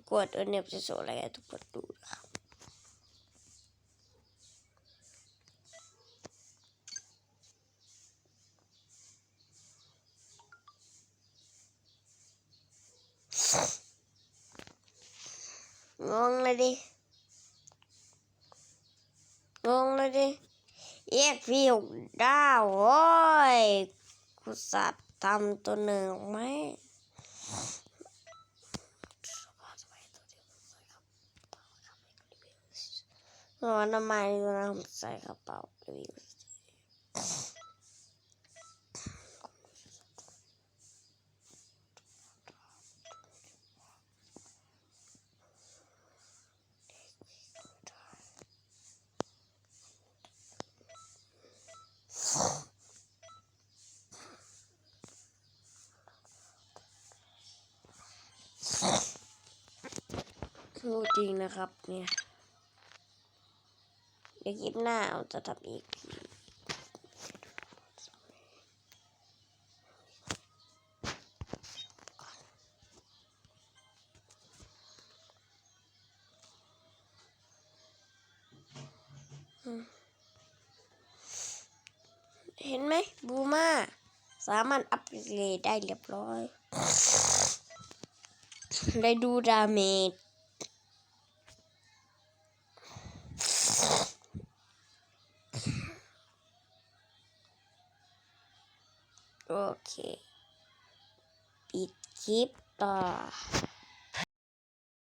ทุกคนเออเนี่ยจะโชว์อะไรทุกคนดูนะครับงงเลยดิ งงเลยดิเอ็กพี่หกดาวโอ้ยกูสัตว์ทำตัวหนึ่งออกไหม นอนทำไมตัวนั้นผมใส่กระเป๋ารีวิวรู้จริงนะครับเนี่ย เดี๋ยวคลิปหน้าเราจะทำอีกทีเห็นไหมบูมาสามารถอัปเกรดได้เรียบร้อย ได้ดูดาเมจ โอเคปิดคลิปต่อ